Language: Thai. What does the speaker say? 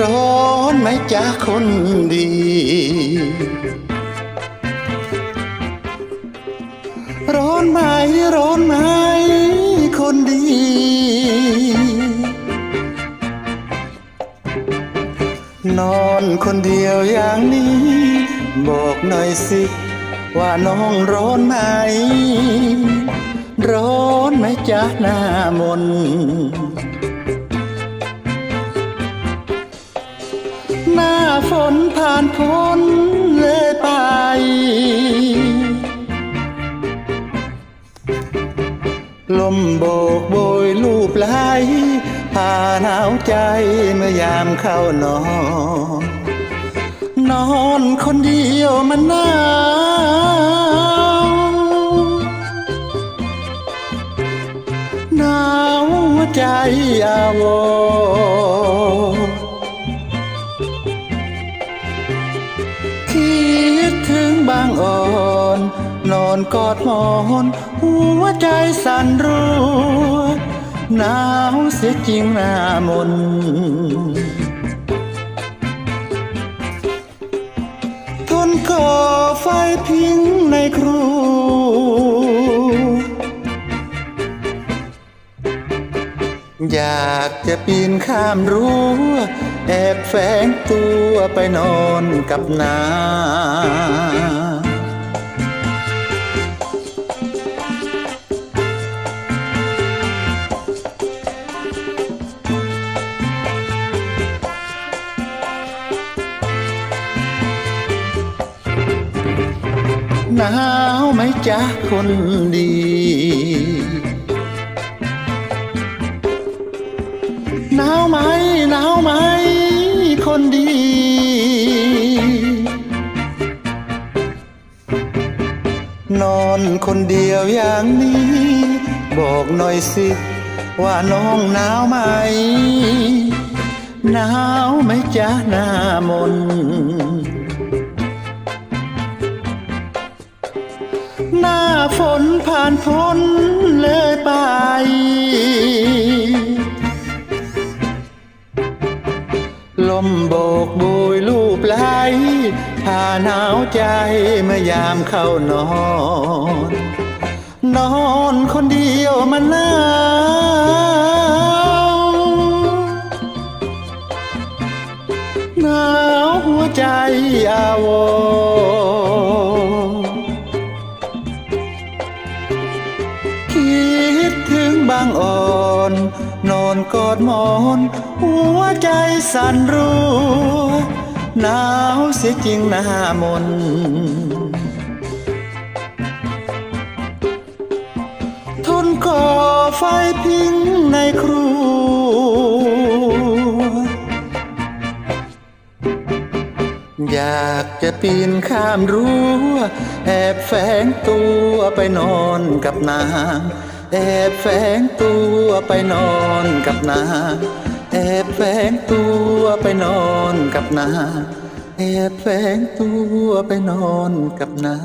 ร้อนไหมจ๊ะคนดี ร้อนไหมร้อนไหมคนดี นอนคนเดียวอย่างนี้ บอกหน่อยสิ ว่าน้องร้อนไหม ร้อนไหมจ๊ะหน้ามน ฝนผ่านพ้นเลยไป ลมโบกโบยลูบไหลพาหนาวใจเมื่อยามเข้านอน นอนคนเดียวมันหนาวหนาวใจอาวร อนกอดหมอนหัวใจสั่นรัวหนาวเสียจริงหน้ามนทนก่อไฟพิงในครูอยากจะปีนข้ามรั้วแอบแฝงตัวไปนอนกับนา หนาวไหมจ๊ะคนดี หนาวไหมหนาวไหมคนดี นอนคนเดียวอย่างนี้ บอกหน่อยสิ ว่าน้องหนาวไหม หนาวไหมจ๊ะหน้ามน ฝนผ่านพ้นเลยไป ลมโบกโบยลูบไหลพาหนาวใจเมื่อยามเข้านอน นอนคนเดียวมันหนาวหนาวหัวใจอาวร บางอ่อน นอนกอดหมอน หัวใจสั่นรัวหนาวเสียจริงหน้ามนทนก่อไฟพิงในครัวอยากจะปีนข้ามรั้วแอบแฝงตัวไปนอนกับนาง แอบแฝงตัวไปนอนกับนา แอบแฝงตัวไปนอนกับนา แอบแฝงตัวไปนอนกับนา